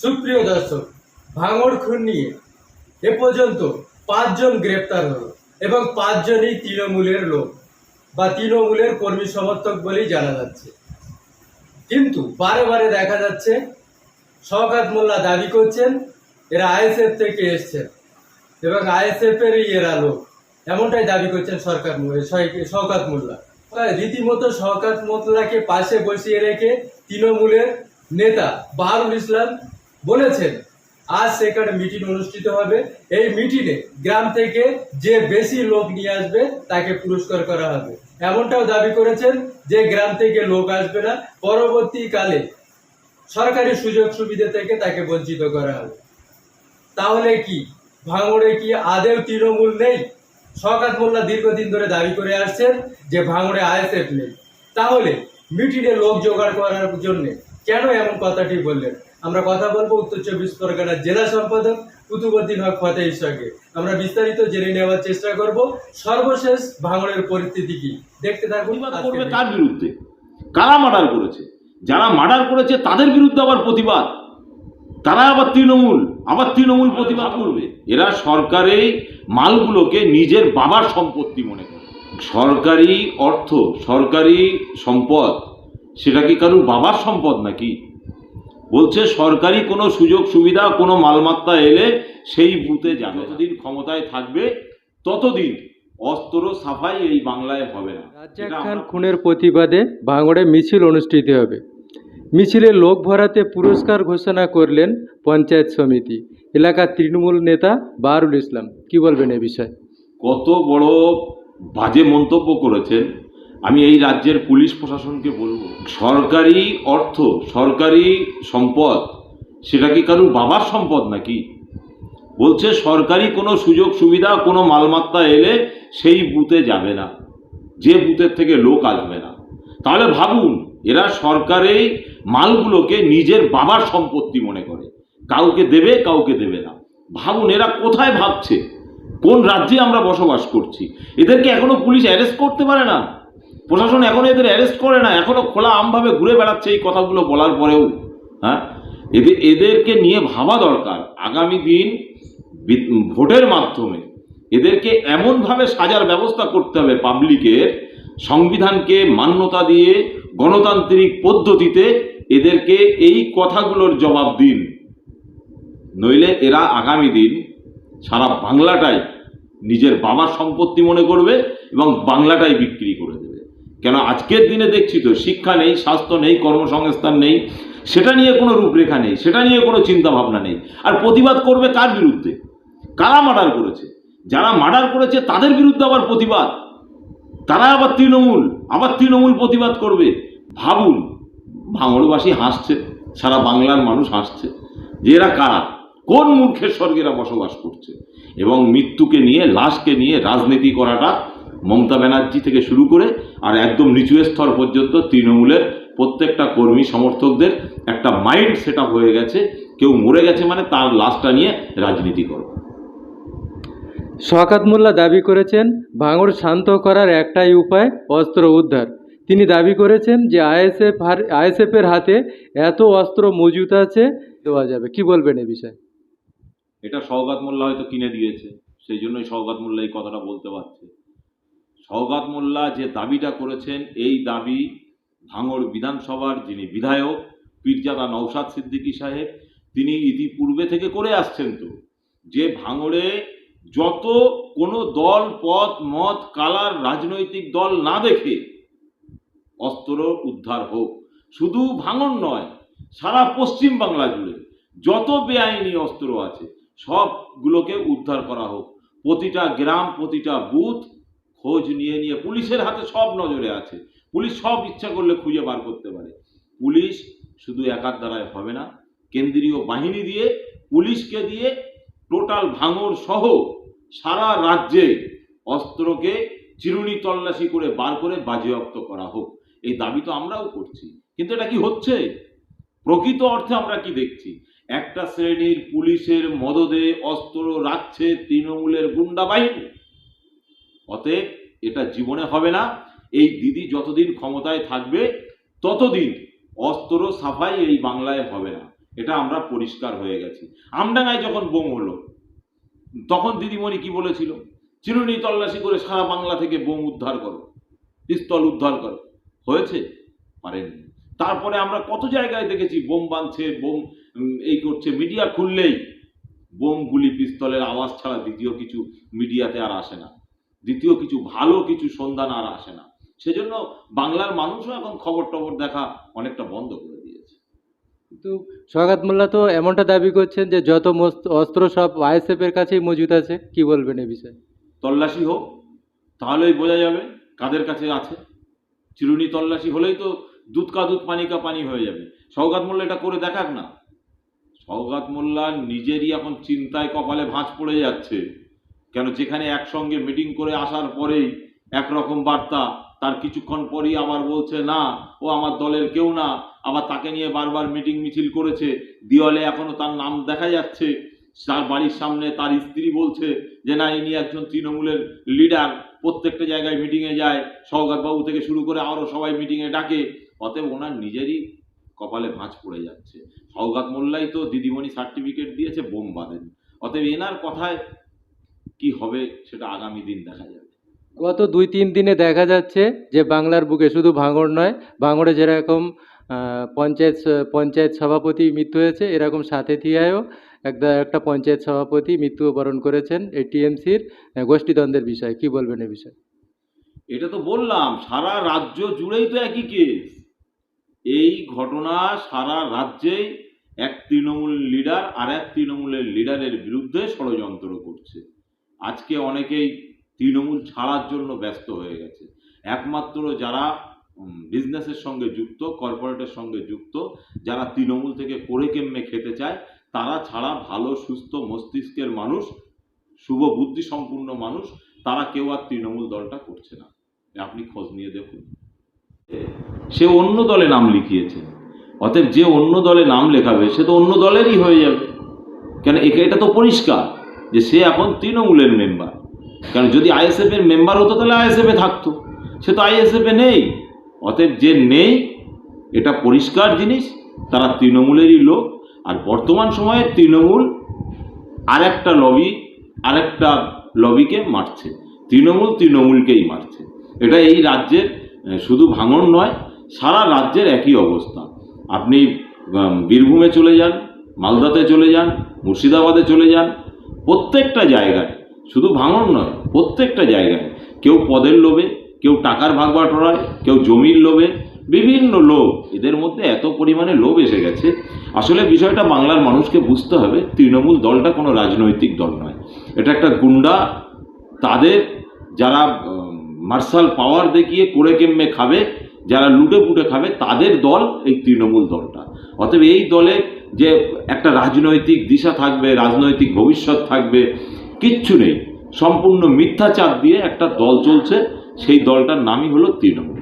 সুপ্রিয় দর্শক, ভাঙড় খুন নিয়ে এ পর্যন্ত পাঁচজন গ্রেপ্তার হলো এবং পাঁচজনই তৃণমূলের লোক বা তৃণমূলের কর্মী সমর্থক বলেই জানা যাচ্ছে। কিন্তু বারে বারে দেখা যাচ্ছে, শওকাত মোল্লা দাবি করছেন, এরা আইএসএফ থেকে এসছেন এবং আইএসএফ এরই এরা লোক। এমনটাই দাবি করছেন সরকার শওকাত মোল্লা। রীতিমতো শওকাত মোল্লাকে পাশে বসিয়ে রেখে তৃণমূলের নেতা বাহারুল ইসলাম বলেছেন, আজ সেখানে মিটিং অনুষ্ঠিত হবে। এই মিটিংয়ে গ্রাম থেকে যে বেশি লোক নিয়ে আসবে, তাকে পুরস্কার করা হবে। এমনটাও দাবি করেছেন যে গ্রাম থেকে লোক আসবে না, পরবর্তীকালে সরকারি সুযোগ সুবিধা থেকে তাকে বঞ্চিত করা হবে। তাহলে কি, ভাঙড়ে কি আদেও তৃণমূল নেই? শওকাত মোল্লা দীর্ঘদিন ধরে দাবি করে আসছেন যে ভাঙড়ে আইএসএফ নেই। তাহলে মিটিংয়ে লোক জোগাড় করার জন্য কেন এমন কথাটি বললেন? আমরা কথা বলব উত্তর চব্বিশ পরগনার জেলা সম্পাদক কুতুবুদ্দিন হক ফতেহির সঙ্গে। আমরা বিস্তারিত জেনে নেওয়ার চেষ্টা করব। সর্বশেষ ভাঙড়ের পরিস্থিতি কি? দেখতে থাকুন প্রতিবাদ করবে। কার বিরুদ্ধে? কারা মার্ডার করেছে? যারা মার্ডার করেছে তাদের বিরুদ্ধে আবার প্রতিবাদ। তারা আবার তৃণমূল আবার তৃণমূল প্রতিবাদ করবে। এরা সরকারি মালগুলোকে নিজের বাবার সম্পত্তি মনে করে। সরকারি অর্থ সরকারি সম্পদ সেটা কি কারুর বাবার সম্পদ নাকি? বলছে সরকারি কোনো সুযোগ সুবিধা কোনো মালমাত্রা এলে সেই বুথে যাবে যতদিন ক্ষমতায় থাকবে ততদিন অস্ত্র সাফাই এই বাংলায় হবে না। রাজ্জাক খান খুনের প্রতিবাদে ভাঙড়ে মিছিল অনুষ্ঠিত হবে। মিছিলে লোক ভরাতে পুরস্কার ঘোষণা করলেন পঞ্চায়েত সমিতি। এলাকার তৃণমূল নেতা বারুল ইসলাম। কি বলবেন এ বিষয়ে? কত বড় বাজে মন্তব্য করেছেন। আমি এই রাজ্যের পুলিশ প্রশাসনকে বলব, সরকারি অর্থ, সরকারি সম্পদ, সেটা কি কারুর বাবার সম্পদ নাকি? বলছে সরকারি কোনো সুযোগ সুবিধা, কোনো মালমাত্রা এলে সেই বুথে যাবে না, যে বুথের থেকে লোক আসবে না। তাহলে ভাবুন, এরা সরকারি মালগুলোকে নিজের বাবার সম্পত্তি মনে করে, কাউকে দেবে কাউকে দেবে না। ভাবুন, এরা কোথায় ভাবছে? কোন রাজ্যে আমরা বসবাস করছি? এদেরকে এখনও পুলিশ অ্যারেস্ট করতে পারে না? প্রশাসন এখনও এদের অ্যারেস্ট করে না, এখনও খোলা আমভাবে ঘুরে বেড়াচ্ছে এই কথাগুলো বলার পরেও হ্যাঁ? এদের এদেরকে নিয়ে ভাবা দরকার। আগামী দিন ভোটের মাধ্যমে এদেরকে এমনভাবে সাজার ব্যবস্থা করতে হবে পাবলিকের সংবিধানকে মান্যতা দিয়ে গণতান্ত্রিক পদ্ধতিতে এদেরকে এই কথাগুলোর জবাব দিন। নইলে এরা আগামী দিন সারা বাংলাটাই নিজের বাবার সম্পত্তি মনে করবে এবং বাংলাটাই বিক্রি করে দেবে। কেন আজকের দিনে দেখছি তো, শিক্ষা নেই, স্বাস্থ্য নেই, কর্মসংস্থান নেই, সেটা নিয়ে কোনো রূপরেখা নেই, সেটা নিয়ে কোনো চিন্তা ভাবনা নেই। আর প্রতিবাদ করবে কার বিরুদ্ধে? কারা মার্ডার করেছে? যারা মার্ডার করেছে তাদের বিরুদ্ধে আবার প্রতিবাদ? তারা আবার তৃণমূল আবার তৃণমূল প্রতিবাদ করবে? ভাবুন ভাঙড়বাসী হাসছে, সারা বাংলার মানুষ হাসছে, যে এরা কারা? কোন মূর্খের স্বর্গেরা বসবাস করছে? এবং মৃত্যুকে নিয়ে, লাশকে নিয়ে রাজনীতি করাটা মমতা ব্যানার্জি থেকে শুরু করে আর একদম নিচু স্তর পর্যন্ত তৃণমূলের প্রত্যেকটা কর্মী সমর্থকদের একটা মাইন্ড সেট হয়ে গেছে। কেউ মরে গেছে মানে তার লাশটা নিয়ে রাজনীতি করো। শওকাত মোল্লা দাবি করেছেন ভাঙড় শান্ত করার একটাই উপায় অস্ত্র উদ্ধার। তিনি দাবি করেছেন যে আইএসএফ আইএসএফ এর হাতে এত অস্ত্র মজুত আছে দেওয়া যাবে। কি বলবেন এ বিষয়ে? এটা সওগাত মোল্লা হয়তো কিনে দিয়েছে সেই জন্যই সওগাত মোল্লা এই কথাটা বলতে পারছে। সওগাত মোল্লা যে দাবিটা করেছেন, এই দাবি ভাঙড় বিধানসভার যিনি বিধায়ক, পীরজাদা নৌসাদ সিদ্দিকী সাহেব, তিনি ইতিপূর্বে থেকে করে আসছেন তো, যে ভাঙড়ে যত কোনো দল পথ মত, কালার, রাজনৈতিক দল না দেখে অস্ত্র উদ্ধার হোক, শুধু ভাঙন নয়, সারা পশ্চিম বাংলা জুড়ে যত বেআইনি অস্ত্র আছে, সবগুলোকে উদ্ধার করা হোক, প্রতিটা গ্রাম, প্রতিটা বুথ খোঁজ নিয়ে নিয়ে পুলিশের হাতে সব নজরে আছে। পুলিশ সব ইচ্ছা করলে খুঁজে বার করতে পারে। পুলিশ শুধু একার দ্বারায় হবে না, কেন্দ্রীয় বাহিনী দিয়ে, পুলিশকে দিয়ে, টোটাল ভাঙর সহ সারা রাজ্যে অস্ত্রকে চিরুনি তল্লাশি করে বার করে বাজেয়াপ্ত করা হোক। এই দাবি তো আমরাও করছি। কিন্তু এটা কি হচ্ছে? প্রকৃত অর্থে আমরা কি দেখছি? একটা শ্রেণির পুলিশের মদদে অস্ত্র রাখছে তৃণমূলের গুন্ডা বাহিনী। অতএব এটা জীবনে হবে না। এই দিদি যতদিন ক্ষমতায় থাকবে, ততদিন অস্ত্র সাফাই এই বাংলায় হবে না। এটা আমরা পরিষ্কার হয়ে গেছি। আমডাঙ্গায় যখন বোম হলো, তখন দিদিমণি কি বলেছিল? চিরুনি তল্লাশি করে সারা বাংলা থেকে বোম উদ্ধার করো, পিস্তল উদ্ধার করো। হয়েছে? পারেননি তারপরে আমরা কত জায়গায় দেখেছি বোম বাঁধছে, বোম এই করছে, মিডিয়া খুললেই বোম গুলি পিস্তলের আওয়াজ ছাড়া দ্বিতীয় কিছু মিডিয়াতে আর আসে না। দ্বিতীয় কিছু ভালো কিছু সন্ধান আর আসে না। সেজন্য বাংলার মানুষও এখন খবর টবর দেখা অনেকটা বন্ধ করে দিয়েছে। কিন্তু সৌগাত মোল্লা তো এমনটা দাবি করছেন যে যত অস্ত্র সব আইএসএফ এর কাছেই মজুদ আছে কি বলবেন এ বিষয়ে? তল্লাশি হোক তাহলেই বোঝা যাবে কাদের কাছে আছে। চিরুনি তল্লাশি হলেই তো দুধ কা দুধ পানি কা পানি হয়ে যাবে। সৌগাত মোল্লা এটা করে দেখাক না। সৌগাত মোল্লা নিজেরই এখন চিন্তায় কপালে ভাঁজ পড়ে যাচ্ছে। কেন যেখানে একসঙ্গে মিটিং করে আসার পরেই একরকম বার্তা, তার কিছুক্ষণ পরেই আবার বলছে, না, ও আমার দলের কেউ না। আবার তাকে নিয়ে বারবার মিটিং মিছিল করেছে, দেওয়ালে এখনও তার নাম দেখা যাচ্ছে। তার বাড়ির সামনে তার স্ত্রী বলছে যে, না, ইনি একজন তৃণমূলের লিডার প্রত্যেকটা জায়গায় মিটিংয়ে যায়। সৌগাতবাবু থেকে শুরু করে আরও সবাই মিটিংয়ে ডাকে। অতএব ওনার নিজেরই কপালে ভাঁজ পড়ে যাচ্ছে। সৌগাত মোল্লাই তো দিদিমণি সার্টিফিকেট দিয়েছে, বোম বাঁধেন। অতএব এনার কথায় কি হবে সেটা আগামী দিন দেখা যাবে। গত দুই তিন দিনে দেখা যাচ্ছে যে বাংলার বুকে শুধু ভাঙড় নয় ভাঙড়ে যেরকম পঞ্চায়েত পঞ্চায়েত সভাপতি মৃত্যু হয়েছে এরকম সাথে থিয়ায়ও একটা একটা পঞ্চায়েত সভাপতি মৃত্যুবরণ করেছেন এই টিএমসির গোষ্ঠীদ্বন্দ্বের বিষয়ে। কি বলবেন এ বিষয়ে? এটা তো বললাম সারা রাজ্য জুড়েই তো একই কেস। এই ঘটনা সারা রাজ্যেই এক তৃণমূল লিডার আর এক তৃণমূলের লিডারের বিরুদ্ধে ষড়যন্ত্র করছে। আজকে অনেকেই তৃণমূল ছাড়ার জন্য ব্যস্ত হয়ে গেছে। একমাত্র যারা বিজনেসের সঙ্গে যুক্ত, কর্পোরেটের সঙ্গে যুক্ত, যারা তৃণমূল থেকে করে কেমনে খেতে চায়, তারা ছাড়া ভালো, সুস্থ মস্তিষ্কের মানুষ, শুভ বুদ্ধি সম্পূর্ণ মানুষ, তারা কেউ আর তৃণমূল দলটা করছে না। আপনি খোঁজ নিয়ে দেখুন। সে অন্য দলে নাম লিখিয়েছে। অতএব যে অন্য দলে নাম লেখাবে, সে তো অন্য দলেরই হয়ে যাবে। কেন, এটা তো পরিষ্কার। যে সে এখন তৃণমূলের মেম্বার কারণ যদি আইএসএফ এর মেম্বার হতো, তাহলে আইএসএফ থাকতো। সে তো আইএসএফ নেই। অতএব যে নেই, এটা পরিষ্কার জিনিস, তারা তৃণমূলেরই লোক। আর বর্তমান সময়ে তৃণমূল আর একটা লবি আরেকটা লবিকে মারছে। তৃণমূল তৃণমূলকেই মারছে। এটা এই রাজ্যের শুধু ভাঙন নয়, সারা রাজ্যের একই অবস্থা। আপনি বীরভূমে চলে যান, মালদাতে চলে যান, মুর্শিদাবাদে চলে যান প্রত্যেকটা জায়গায়, শুধু ভাঙন নয়, প্রত্যেকটা জায়গায় কেউ পদের লোভে, কেউ টাকার ভাগ বাটোয়ারায়, কেউ জমির লোভে, বিভিন্ন লোভ, এদের মধ্যে এত পরিমাণে লোভ এসে গেছে। আসলে বিষয়টা বাংলার মানুষকে বুঝতে হবে, তৃণমূল দলটা কোনো রাজনৈতিক দল নয়। এটা একটা গুন্ডা, তাদের যারা মার্শাল পাওয়ার দেখিয়ে করে কেম্মে খাবে, যারা লুটে পুটে খাবে, তাদের দল এই তৃণমূল দলটা। অতএব এই দলে যে একটা রাজনৈতিক দিশা থাকবে, রাজনৈতিক ভবিষ্যৎ থাকবে, কিচ্ছু নেই। সম্পূর্ণ মিথ্যাচার দিয়ে একটা দল চলছে, সেই দলটার নামই হলো তৃণমূল।